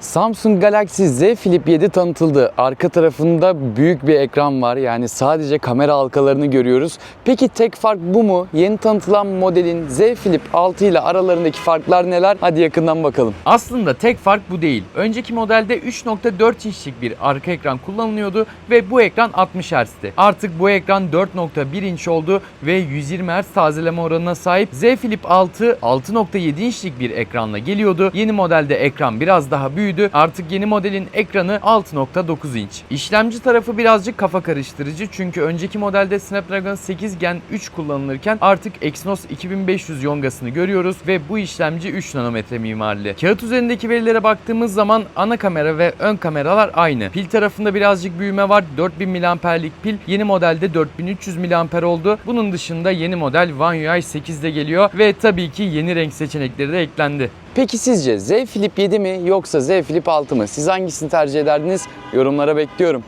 Samsung Galaxy Z Flip 7 tanıtıldı. Arka tarafında büyük bir ekran var. Yani sadece kamera halkalarını görüyoruz. Peki tek fark bu mu? Yeni tanıtılan modelin Z Flip 6 ile aralarındaki farklar neler? Hadi yakından bakalım. Aslında tek fark bu değil. Önceki modelde 3.4 inçlik bir arka ekran kullanılıyordu ve bu ekran 60 Hz'ti. Artık bu ekran 4.1 inç oldu ve 120 Hz tazeleme oranına sahip. Z Flip 6 6.7 inçlik bir ekranla geliyordu. Yeni modelde ekran biraz daha büyüdü. Artık yeni modelin ekranı 6.9 inç. İşlemci tarafı birazcık kafa karıştırıcı çünkü önceki modelde Snapdragon 8 Gen 3 kullanılırken artık Exynos 2500 yongasını görüyoruz ve bu işlemci 3 nanometre mimarili. Kağıt üzerindeki verilere baktığımız zaman ana kamera ve ön kameralar aynı. Pil tarafında birazcık büyüme var. 4000 mAh'lik pil yeni modelde 4300 mAh oldu. Bunun dışında yeni model One UI 8'de geliyor ve tabii ki yeni renk seçenekleri de eklendi. Peki sizce Z Flip 7 mi yoksa Z Flip 6 mı? Siz hangisini tercih ederdiniz? Yorumlara bekliyorum.